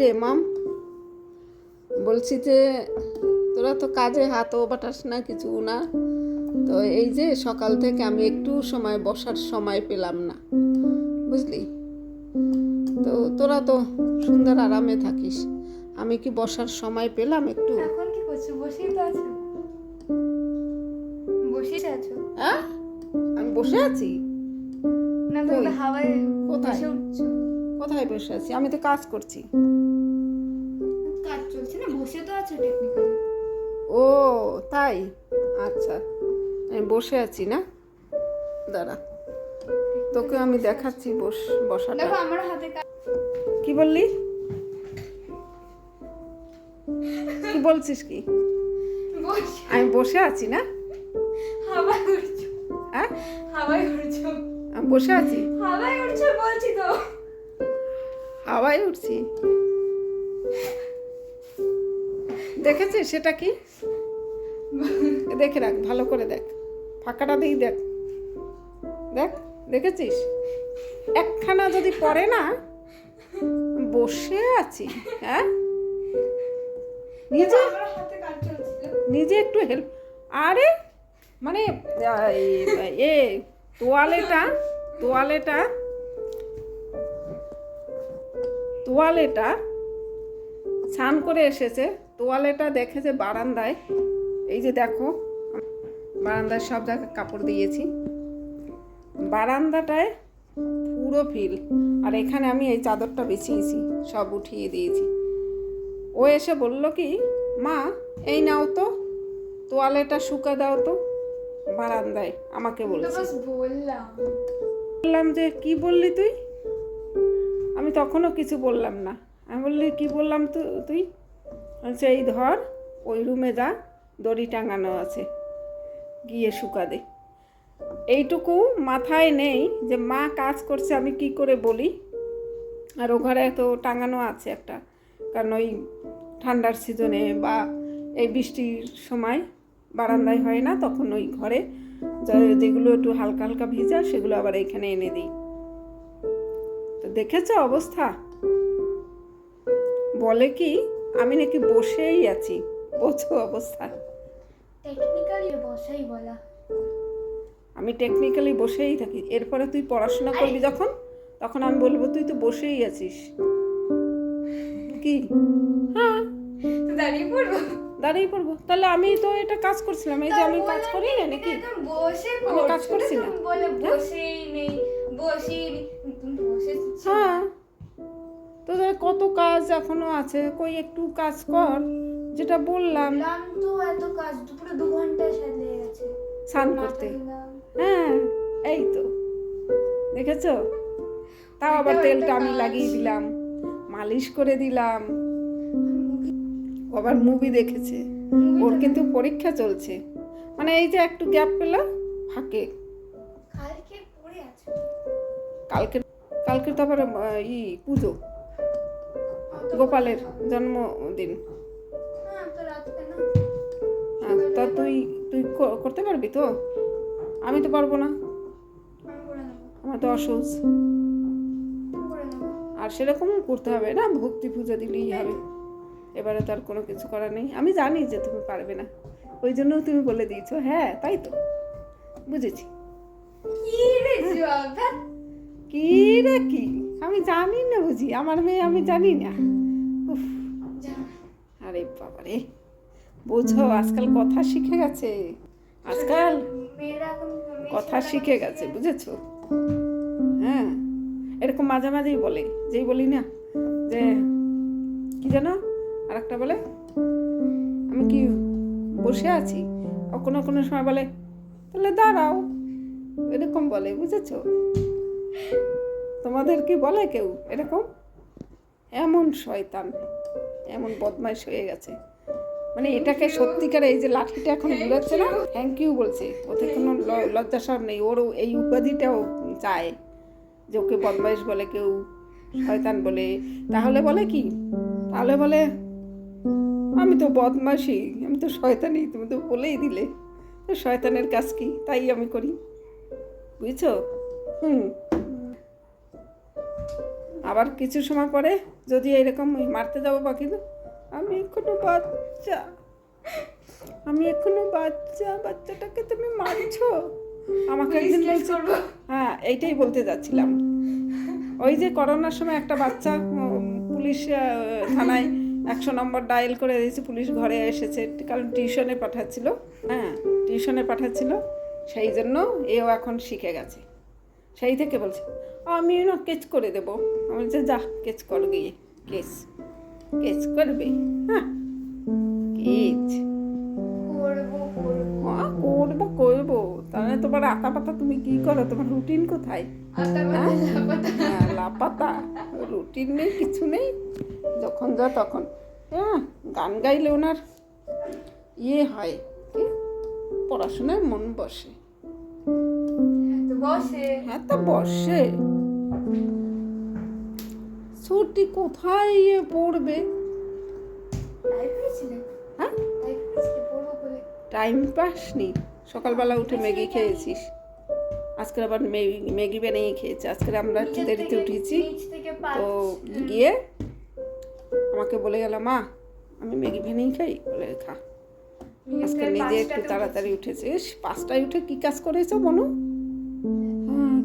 রে মাম। বলছি যে তোরা তো কাজে হাতও বাটাস না কিছু না। তো এই যে সকাল থেকে আমি একটু সময় বসার সময় পেলাম না। বুঝলি? তো তোরা তো সুন্দর আরামে থাকিস। আমি কি বসার সময় পেলাম একটু? এখন কি করছ? বসেই তো আছো। বসেই আছো। হ্যাঁ? আমি বসে আছি? না তো হাওয়ায় কোথায়? বসে কোথায় বসে আছি? আমি তো কাজ করছি। বসে তো আছো টেকনিক্যালি ও তাই? আচ্ছা আমি বসে আছি না? দাঁড়া তোকে আমি দেখাচ্ছি বস বসাটা। দেখো আমার হাতে কি বললি? কি বলছিস কি? আমি বসে আছি না? হাওয়ায় উঠছো হ্যাঁ হাওয়ায় উঠছো আমি বসে আছি? হাওয়ায় উঠছো বলছি তো। হাওয়ায় উঠছি দেখেছিস সেটা কি? দেখে রাখ, ভালো করে দেখ। ফাঁকাটা দিই দেখ। দেখ, দেখেছিস? একখানা যদি পড়ে না, বসে আছি হ্যাঁ? নিজে নিজে একটু হেল্প আরে মানে এ, তোয়ালেটা তোয়ালেটা তোয়ালেটা স্নান করে এসেছে। তোয়ালেটা দেখেছে বারান্দায় এই যে দেখো বারান্দায় সব জায়গায় কাপড় দিয়েছি। বারান্দাটায় পুরো ফিল। আর এখানে আমি এই চাদরটা বিছিয়েছি সব উঠিয়ে দিয়েছি। ও এসে বলল কি মা এই নাও তো তোয়ালেটা শুকা দাও তো। বারান্দায় আমাকে বলছে। বললাম। বললাম যে কি বললি তুই? আমি তখনও কিছু বললাম না। আমি বললি কি বললাম তো তুই? বলছে এই ধর ওই রুমে যা দড়ি টাঙানো আছে গিয়ে শুকা দে। এইটুকু মাথায় নেই যে মা কাজ করছে আমি কি করে বলি? আর ও ঘরে তো টাঙানো আছে একটা কারণ ওই ঠান্ডার সিজনে বা এই বৃষ্টির সময় বারান্দায় হয় না তখন ওই ঘরে যেগুলো একটু হালকা হালকা ভিজা সেগুলো আবার এখানে এনে দিই। তো দেখেছ অবস্থা? বলে কি আমি নাকি বসেই আছি। বোঝো অবস্থা। টেকনিক্যালি বসাই বলা। আমি টেকনিক্যালি বসেই থাকি। এরপরে তুই পড়াশোনা করবি যখন? তখন আমি বলব তুই তো বসেই আছিস। কি? হ্যাঁ। দাঁড়িয়ে পড়ব? দাঁড়িয়ে পড়ব। তাহলে আমি তো এটা কাজ করছিলাম। এই যে আমি কাজ করি না নাকি? বসে আমি কাজ করছ, করছি না। তুমি বলে বসেই নেই বসেই হ্যাঁ। তোদের কত কাজ এখনও আছে। কই একটু কাজ কর যেটা বললাম। তো এত কাজ দুপুরে দু ঘণ্টা সাথে গেছে। স্নান করতে। হ্যাঁ এই তো। দেখেছ? তাও আবার তেলটা আমি লাগিয়ে দিলাম মালিশ করে দিলাম। আবার মুভি দেখেছে। ওর কিন্তু পরীক্ষা চলছে। মানে এই যে একটু গ্যাপ পেল ফাঁকে। কালকে কালকে কালকে তো আবার ই পুজো। গোপালের জন্মদিন। হ্যাঁ তো তুই তুই করতে পারবি তো? আমি তো পারব না। আমার তো নেব। আর সেরকম করতে হবে না ভক্তি পুজো দিলেই হবে। এবারে তো আর কোনো কিছু করার নেই। আমি জানি যে তুমি পারবে না। ওই জন্য তুমি বলে দিয়েছ। হ্যাঁ তাই তো। বুঝেছি। কি রে কি? আমি জানি না বুঝি। আমার মেয়ে আমি জানি না। আরে বাবা রে বোঝো, আজকাল কথা শিখে গেছে। আজকাল কথা শিখে গেছে, বুঝেছ? হ্যাঁ এরকম মাঝে মাঝেই বলে, যেই বলি না, যে কি যেন আর একটা বলে, আমি কি বসে আছি? কোনো কোনো সময় বলে, তাহলে দাঁড়াও। এরকম বলে, বুঝেছ? তোমাদের কি বলে কেউ? এরকম? এমন শয়তান। এমন বদমাইশ হয়ে গেছে। মানে এটাকে সত্যিকার এই যে লাঠিটা এখন ঘুরাচ্ছে না থ্যাংক ইউ বলছে। ওতে কোনো লজ্জা নেই। ওরও এই উপাধিটাও চায় যে ওকে বদমাইশ বলে, কেউ শয়তান বলে। তাহলে বলে কি? তাহলে বলে, আমি তো বদমাসি আমি তো শয়তানি, তুমি তো বলেই দিলে। শয়তানের কাজ কি? তাই আমি করি। বুঝছ? হুম। আবার কিছু সময় পরে যদি এরকম মারতে যাব কিন্তু আমি এখনও বাচ্চা। আমি এখনও বাচ্চা বাচ্চাটাকে তুমি মারছো। আমাকে একদিন বলছো হ্যাঁ এইটাই বলতে যাচ্ছিলাম। ওই যে করোনার সময় একটা বাচ্চা পুলিশ থানায় একশো নম্বর ডায়াল করে দিয়েছে। পুলিশ ঘরে এসেছে। কারণ টিউশনে পাঠাচ্ছিল। হ্যাঁ টিউশনে পাঠাচ্ছিল। সেই জন্য এও এখন শিখে গেছে। সেই থেকে বলছে আমি না কেচ করে দেবো। আমি বলছি যা কেচ কর গিয়ে কেস কেচ করবে? হ্যাঁ কেচ। করব করব। তাহলে তোমার আতা পাতা তুমি কি করো? তোমার রুটিন কোথায়? হ্যাঁ? পাতা লাপাতা। হ্যাঁ, রুটিন নেই কিছু নেই। যখন যা তখন। হ্যাঁ গান গাইলে ওনার ইয়ে হয় কি? পড়াশোনায় মন বসে। হ্যাঁ, বসে। হ্যাঁ তা বসে। ছুটি কোথায় ইয়ে পড়বে? হ্যাঁ? টাইম পাস নি। সকালবেলা উঠে ম্যাগি খেয়েছিস। আজকে আবার ম্যাগি ম্যাগি বানিয়ে খেয়েছি। আজকে আমরা একটু দেরিতে উঠেছি। তো গিয়ে আমাকে বলে গেল মা আমি ম্যাগি ভেনেই খাই। বলে খা। আজকে নিজে একটু তাড়াতাড়ি উঠেছে ইস, পাঁচটায় উঠে কি কাজ করেছ বলো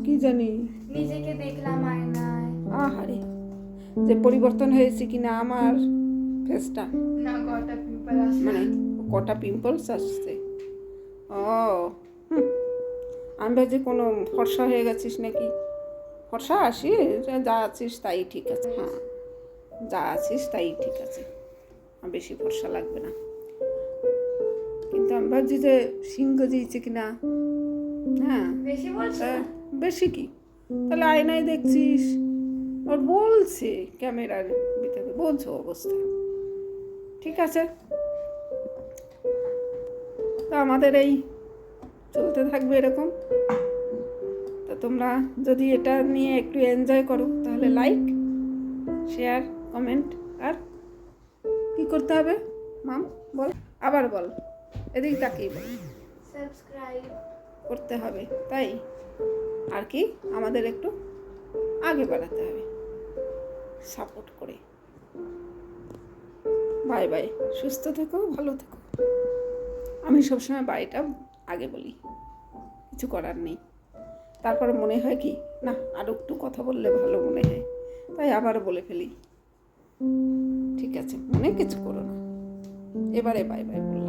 কি জানি? নিজেকে দেখলাম আয়নায়। আহারে যে পরিবর্তন হয়েছে কিনা আমার ফেসটা না কটা পিম্পল আসে মানে কটা পিম্পলস আসছে? ও। আমি ভাবছি কোনো ফর্সা হয়ে গেছিস নাকি? ফর্সা আসি যা আছিস তাই ঠিক আছে। হ্যাঁ যা আছিস তাই ঠিক আছে। বেশি ফর্সা লাগবে না। কিন্তু আমি ভাবছি যে সিংহ দিয়েছে কিনা? হ্যাঁ। বেশি বলছো? না? বেশি কি? তাহলে আয়নায় দেখছিস? ওর বলছে ক্যামেরার ভিতরে বলছো অবস্থা। ঠিক আছে। তো আমাদের এই চলতে থাকবে এরকম। তো তোমরা যদি এটা নিয়ে একটু এনজয় করো তাহলে লাইক শেয়ার কমেন্ট আর কি করতে হবে? মাম বল। আবার বল। এদিক তাকিয়ে বল। সাবস্ক্রাইব করতে হবে তাই? আর কি আমাদের একটু আগে বাড়াতে হবে। সাপোর্ট করে। বাই বাই সুস্থ থেকো, ভালো থেকো। আমি সবসময় বাড়িটা আগে বলি। কিছু করার নেই। তারপরে মনে হয় কি, না আরও একটু কথা বললে ভালো মনে হয়। তাই আবার বলে ফেলি। ঠিক আছে মনে কিছু করো না। এবারে বাই বাই বললাম।